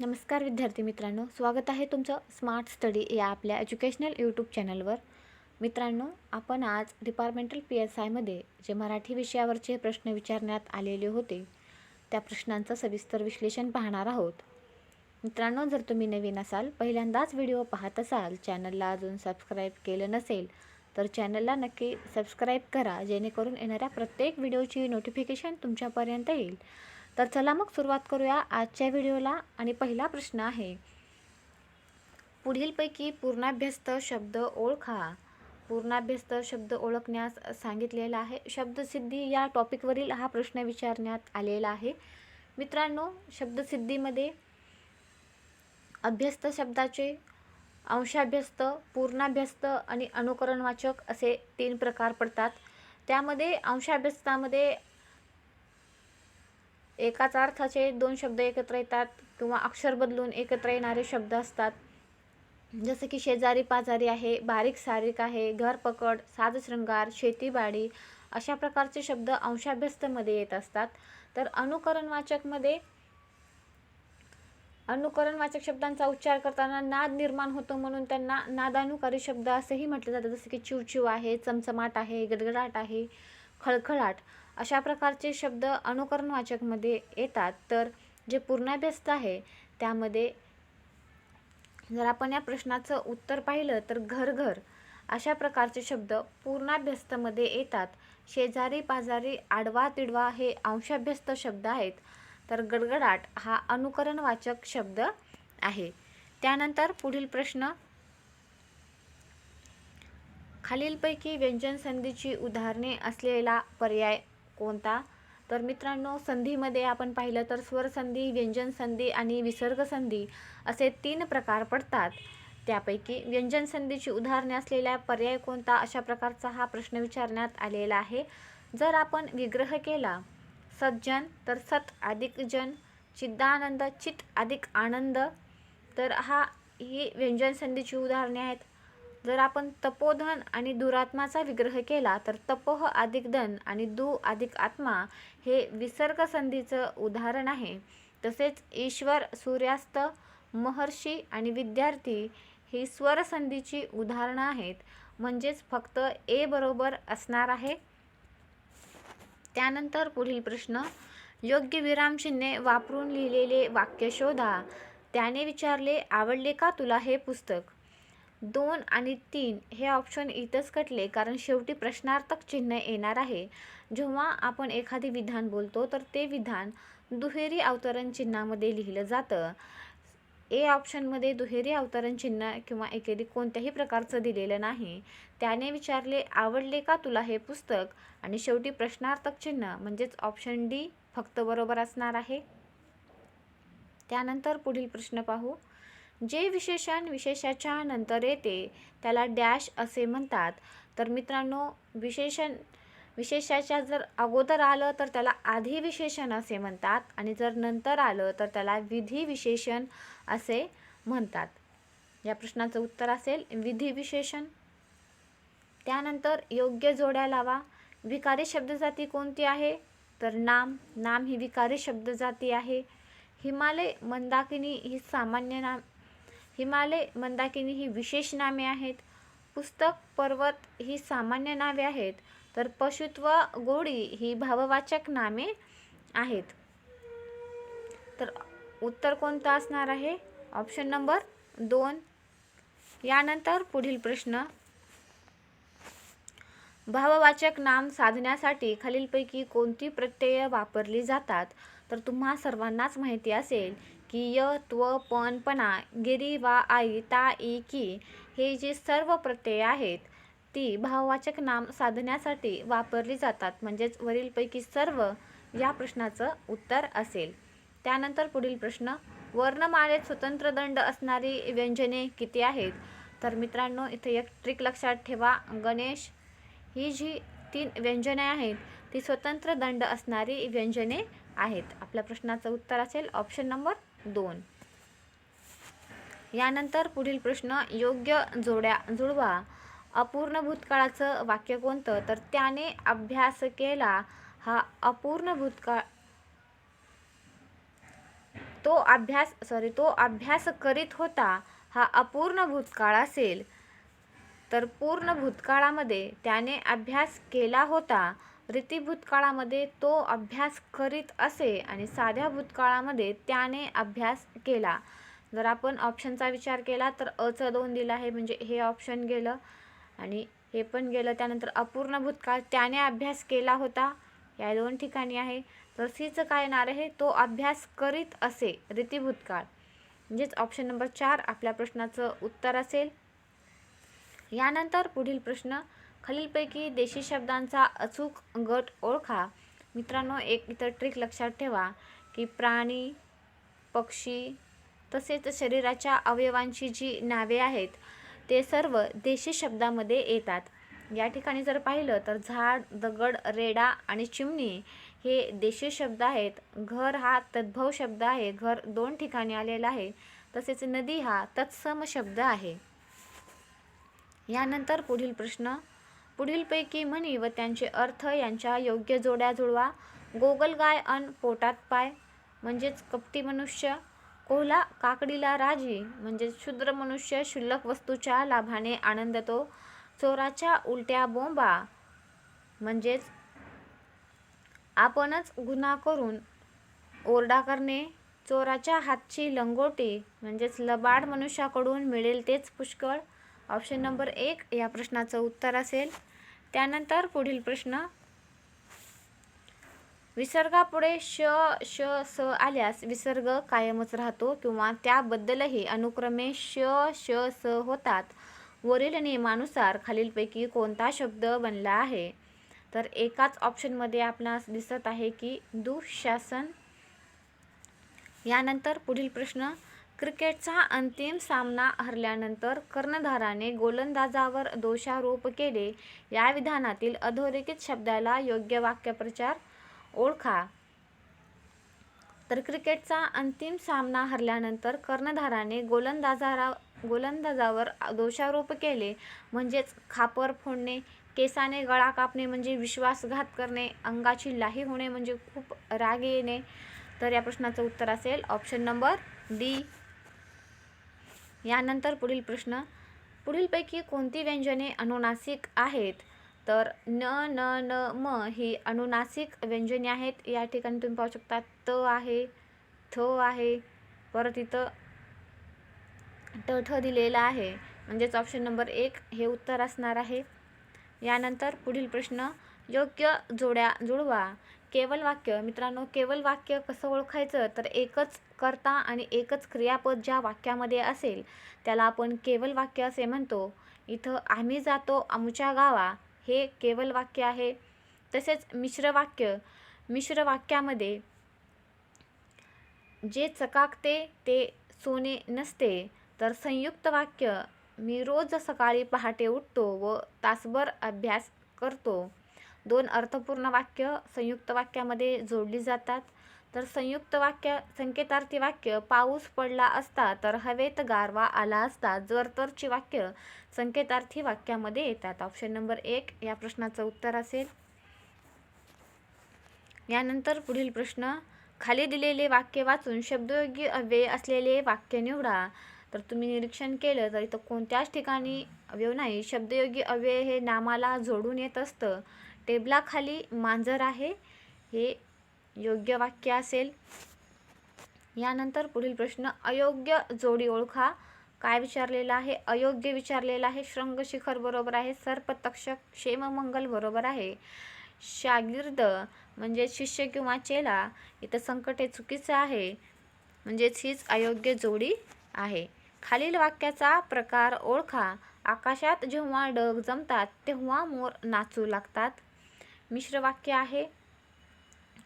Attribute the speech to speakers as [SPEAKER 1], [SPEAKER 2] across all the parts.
[SPEAKER 1] नमस्कार विद्यार्थी मित्रांनो स्वागत आहे तुमचं स्मार्ट स्टडी या आपल्या एज्युकेशनल यूट्यूब चॅनलवर मित्रांनो आपण आज डिपार्टमेंटल पी एस आयमध्ये जे मराठी विषयावरचे प्रश्न विचारण्यात आलेले होते त्या प्रश्नांचं सविस्तर विश्लेषण पाहणार आहोत. मित्रांनो जर तुम्ही नवीन असाल पहिल्यांदाच व्हिडिओ पाहत असाल चॅनलला अजून सबस्क्राईब केलं नसेल तर चॅनलला नक्की सबस्क्राईब करा जेणेकरून येणाऱ्या प्रत्येक व्हिडिओची नोटिफिकेशन तुमच्यापर्यंत येईल. तर चला मग सुरुवात करूया आजच्या व्हिडिओला. आणि पहिला प्रश्न आहे पुढीलपैकी पूर्णाभ्यस्त शब्द ओळखा. पूर्णाभ्यस्त शब्द ओळखण्यास सांगितलेला आहे. शब्दसिद्धी या टॉपिकवरील हा प्रश्न विचारण्यात आलेला आहे. मित्रांनो शब्दसिद्धीमध्ये अभ्यस्त शब्दाचे अंशाभ्यस्त पूर्णाभ्यस्त आणि अनुकरणवाचक असे तीन प्रकार पडतात. त्यामध्ये अंशाभ्यस्तामध्ये एकाच अर्थाचे दोन शब्द एकत्र येतात किंवा अक्षर बदलून एकत्र येणारे शब्द असतात. जसं की शेजारी पाजारी आहे बारीक सारीक आहे घर पकड साजशृंगार शेतीबाडी अशा प्रकारचे शब्द अंशाभ्यस्तमध्ये येत असतात. तर अनुकरणवाचकमध्ये अनुकरणवाचक शब्दांचा उच्चार करताना नाद निर्माण होतो म्हणून त्यांना नादानुकारी शब्द असेही म्हटले जातं जसं की चिवचिव आहे चमचमाट आहे गडगडाट आहे खळखळाट अशा प्रकारचे शब्द अनुकरणवाचकमध्ये येतात. तर जे पूर्णाभ्यस्त आहे त्यामध्ये जर आपण या प्रश्नाचं उत्तर पाहिलं तर घर घर अशा प्रकारचे शब्द पूर्णाभ्यस्तमध्ये येतात. शेजारी पाजारी आडवा तिडवा हे अंशाभ्यस्त शब्द आहेत. तर गडगडाट हा अनुकरणवाचक शब्द आहे. त्यानंतर पुढील प्रश्न. खालीलपैकी व्यंजन संधीची उदाहरणे असलेला पर्याय कोणता तर मित्रांनो संधीमध्ये आपण पाहिलं तर स्वर संधी व्यंजन संधी आणि विसर्ग संधी असे तीन प्रकार पडतात. त्यापैकी व्यंजन संधीची उदाहरणे असलेला पर्याय कोणता अशा प्रकारचा हा प्रश्न विचारण्यात आलेला आहे. जर आपण विग्रह केला सज्जन तर सत अधिक जन चिद्दानंद चित अधिक आनंद तर हा ही व्यंजन संधीची उदाहरणे आहेत. जर आपण तपोधन आणि दुरात्माचा विग्रह केला तर तपोह अधिक धन आणि दु अधिक आत्मा हे विसर्ग संधीचं उदाहरण आहे. तसेच ईश्वर सूर्यास्त महर्षी आणि विद्यार्थी ही स्वरसंधीची उदाहरणं आहेत. म्हणजेच फक्त ए बरोबर असणार आहे. त्यानंतर पुढील प्रश्न योग्य विरामचिन्हे वापरून लिहिलेले वाक्य शोधा. त्याने विचारले आवडले का तुला हे पुस्तक? दोन आणि तीन हे ऑप्शन इथंच कटले कारण शेवटी प्रश्नार्थक चिन्ह येणार आहे. जेव्हा आपण एखादे विधान बोलतो तर ते विधान दुहेरी अवतरण चिन्हामध्ये लिहिलं जातं. ए ऑप्शनमध्ये दुहेरी अवतरण चिन्ह किंवा एकेरी कोणत्याही प्रकारचं दिलेलं नाही. त्याने विचारले आवडले का तुला हे पुस्तक? आणि शेवटी प्रश्नार्थक चिन्ह म्हणजेच ऑप्शन डी फक्त बरोबर असणार आहे. त्यानंतर पुढील प्रश्न पाहू. जे विशेषण विशेषाच्या नंतर येते त्याला डॅश असे म्हणतात. तर मित्रांनो विशेषण विशेषाच्या जर अगोदर आलं तर त्याला आधी विशेषण असे म्हणतात आणि जर नंतर आलं तर त्याला विधी विशेषण असे म्हणतात. या प्रश्नाचं उत्तर असेल विधी विशेषण. त्यानंतर योग्य जोड्या लावा. विकारी शब्दजाती कोणती आहे? तर नाम. नाम ही विकारी शब्दजाती आहे. हिमालय मंदाकिनी ही सामान्य नाम हिमालय मंदाकिनी ही विशेष नामे आहेत. पुस्तक पर्वत ही सामान्य नावे आहेत. तर पशुत्व गोडी ही भाववाचक नामे आहेत. तर उत्तर कोणतं असणार आहे? ऑप्शन नंबर दोन. यानंतर पुढील प्रश्न. भाववाचक नाम साधण्यासाठी खालीलपैकी कोणती प्रत्यय वापरली जातात? तर तुम्हा सर्वांनाच माहिती असेल की य पणा गिरी वा आई ता ई की हे जे सर्व प्रत्यय आहेत ती भाववाचक नाम साधण्यासाठी वापरली जातात. म्हणजेच वरीलपैकी सर्व या प्रश्नाचं उत्तर असेल. त्यानंतर पुढील प्रश्न वर्णमालेत स्वतंत्र दंड असणारी व्यंजने किती आहेत? तर मित्रांनो इथे एक ट्रिक लक्षात ठेवा. गणेश ही जी तीन व्यंजने आहेत ती स्वतंत्र दंड असणारी व्यंजने आहेत. आपल्या प्रश्नाचं उत्तर असेल ऑप्शन नंबर दोन. यानंतर पुढील प्रश्न योग्य जोड्या जुळवा अपूर्ण भूतकाळाचं वाक्य कोणतं? तर त्याने अभ्यास केला हा अपूर्ण भूतकाळ तो अभ्यास सॉरी तो अभ्यास करीत होता हा अपूर्ण भूतकाळ असेल. तर पूर्ण भूतकाळामध्ये त्याने अभ्यास केला होता रीती भूतकाळामध्ये तो अभ्यास करीत असे आणि साध्या भूतकाळामध्ये त्याने अभ्यास केला. जर आपण ऑप्शनचा विचार केला तर अचं दोन दिलं आहे म्हणजे हे ऑप्शन गेलं आणि हे पण गेलं. त्यानंतर अपूर्ण भूतकाळ त्याने अभ्यास केला होता. या दोन ठिकाणी आहे. तर सीचं काय येणार आहे? तो अभ्यास करीत असे रीती भूतकाळ म्हणजेच ऑप्शन नंबर चार आपल्या प्रश्नाचं उत्तर असेल. यानंतर पुढील प्रश्न खालीलपैकी देशी शब्दांचा अचूक गट ओळखा. मित्रांनो एक इतर ट्रिक लक्षात ठेवा की प्राणी पक्षी तसेच शरीराच्या अवयवांची जी नावे आहेत ते सर्व देशी शब्दामध्ये येतात. या ठिकाणी जर पाहिलं तर झाड दगड रेडा आणि चिमणी हे देशी शब्द आहेत. घर हा तद्भव शब्द आहे. घर दोन ठिकाणी आलेला आहे. तसेच नदी हा तत्सम शब्द आहे. यानंतर पुढील प्रश्न पुढीलपैकी म्हणी व त्यांचे अर्थ यांच्या योग्य जोड्या जुळवा. गोगलगाय अन पोटात पाय म्हणजेच कपटी मनुष्य. कोहला काकडीला राजी म्हणजेच क्षुद्र मनुष्य शुल्लक वस्तूच्या लाभाने आनंदतो. चोराच्या उलट्या बोंबा म्हणजेच आपणच गुन्हा करून ओरडा करणे. चोराच्या हातची लंगोटी म्हणजेच लबाड मनुष्याकडून मिळेल तेच पुष्कळ. ऑप्शन नंबर एक या प्रश्नाचं उत्तर असेल. त्यानंतर पुढील प्रश्न विसर्गापुढे श श स आल्यास विसर्ग कायमच राहतो किंवा त्याबद्दलही अनुक्रमे श श स होतात. वरील नियमानुसार खालीलपैकी कोणता शब्द बनला आहे? तर एकाच ऑप्शनमध्ये आपणास दिसत आहे की दुःशासन. यानंतर पुढील प्रश्न क्रिकेटचा अंतिम सामना हरल्यानंतर कर्णधाराने गोलंदाजावर दोषारोप केले. या विधानातील अधोरेखित शब्दाला योग्य वाक्यप्रचार ओळखा. तर क्रिकेटचा अंतिम सामना हरल्यानंतर कर्णधाराने गोलंदाजारा गोलंदाजावर दोषारोप केले. म्हणजेच खापर फोडणे केसाने गळा कापणे म्हणजे विश्वासघात करणे अंगाची लाही होणे म्हणजे खूप राग येणे. तर या प्रश्नाचं उत्तर असेल ऑप्शन नंबर डी. यानंतर पुढील प्रश्न. पुढीलपैकी कोणती व्यंजने अनुनासिक आहेत? तर न न न म ही अनुनासिक व्यंजने आहेत. या ठिकाणी तुम्ही पाहू शकता त आहे थ आहे. परत इथं ट ठ दिलेला आहे. म्हणजेच ऑप्शन नंबर एक हे उत्तर असणार आहे. यानंतर पुढील प्रश्न. योग्य जोड्या जुळवा. केवल वाक्य मित्रांनो केवल वाक्य कसं ओळखायचं? तर एकच कर्ता आणि एकच क्रियापद ज्या वाक्यामध्ये असेल त्याला आपण केवल वाक्य असे म्हणतो. इथं आम्ही जातो आमच्या गावा हे केवल वाक्य आहे. तसेच मिश्र वाक्य मिश्र वाक्यामध्ये जे चकाकते ते सोने नसते. तर संयुक्त वाक्य मी रोज सकाळी पहाटे उठतो व तासभर अभ्यास करतो. दोन अर्थपूर्ण वाक्य संयुक्त वाक्यामध्ये जोडली जातात. तर संयुक्त वाक्य संकेतार्थी वाक्य पाऊस पडला असता तर हवेत गारवा आला असता जरतरची वाक्य संकेतार्थी वाक्यामध्ये येतात. ऑप्शन नंबर एक या प्रश्नाचं उत्तर असेल. यानंतर पुढील प्रश्न खाली दिलेले वाक्य वाचून शब्दयोगी अव्यय असलेले वाक्य निवडा. तर तुम्ही निरीक्षण केलं तर इथं कोणत्याच ठिकाणी अवयव नाही. शब्दयोगी अव्यय हे नामाला जोडून येत असतं. टेबलाखाली मांजर आहे. हे योग्य वाक्य असेल. यानंतर पुढील प्रश्न अयोग्य जोडी ओळखा. काय विचारलेलं आहे? अयोग्य विचारलेलं आहे. शृंगशिखर बरोबर आहे. सर्पतक्षक क्षेममंगल बरोबर आहे. शागिर्द म्हणजे शिष्य किंवा चेला. इथं संकट हे चुकीचं आहे. म्हणजेच हीच अयोग्य जोडी आहे. खालील वाक्याचा प्रकार ओळखा. आकाशात जेव्हा डग जमतात तेव्हा मोर नाचू लागतात. मिश्र वाक्य आहे.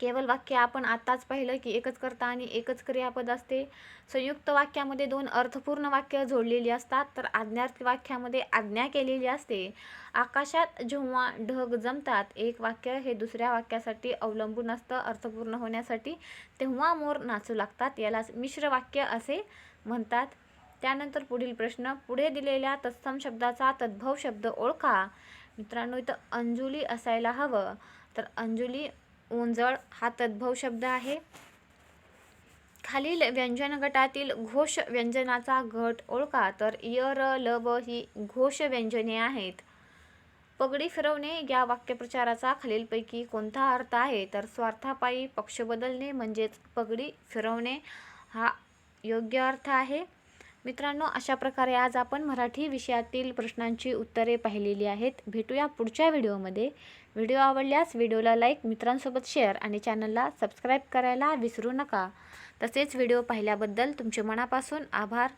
[SPEAKER 1] केवल वाक्य आपण आत्ताच पाहिलं की एकच करता आणि एकच क्रियापद असते. संयुक्त वाक्यामध्ये दोन अर्थपूर्ण वाक्य जोडलेली असतात तर आज्ञार्थी वाक्यामध्ये आज्ञा केलेली असते. आकाशात जेव्हा ढग जमतात एक वाक्य हे दुसऱ्या वाक्यासाठी अवलंबून असतं अर्थपूर्ण होण्यासाठी. तेव्हा मोर नाचू लागतात यालाच मिश्र वाक्य असे म्हणतात. त्यानंतर पुढील प्रश्न पुढे दिलेल्या तत्सम शब्दाचा तद्भव शब्द ओळखा. मित्रांनो इथं अंजुली असायला हवं. तर अंजुली ओंजळ हा तद्भव शब्द आहे. खालील व्यंजन गटातील घोष व्यंजनाचा गट ओळखा. तर य र ल ब ही घोष व्यंजने आहेत. पगडी फिरवणे या वाक्यप्रचाराचा खालीलपैकी कोणता अर्थ आहे? तर स्वार्थापायी पक्ष बदलणे म्हणजेच पगडी फिरवणे हा योग्य अर्थ आहे. मित्रांनो अशा प्रकारे आज आपण मराठी विषयातील प्रश्नांची उत्तरे पाहिलेली आहेत. भेटूया पुढच्या व्हिडिओमध्ये. व्हिडिओ आवडल्यास व्हिडिओला लाईक मित्रांसोबत शेअर आणि चॅनलला सबस्क्राईब करायला विसरू नका. तसेच व्हिडिओ पाहिल्याबद्दल तुमचे मनापासून आभार.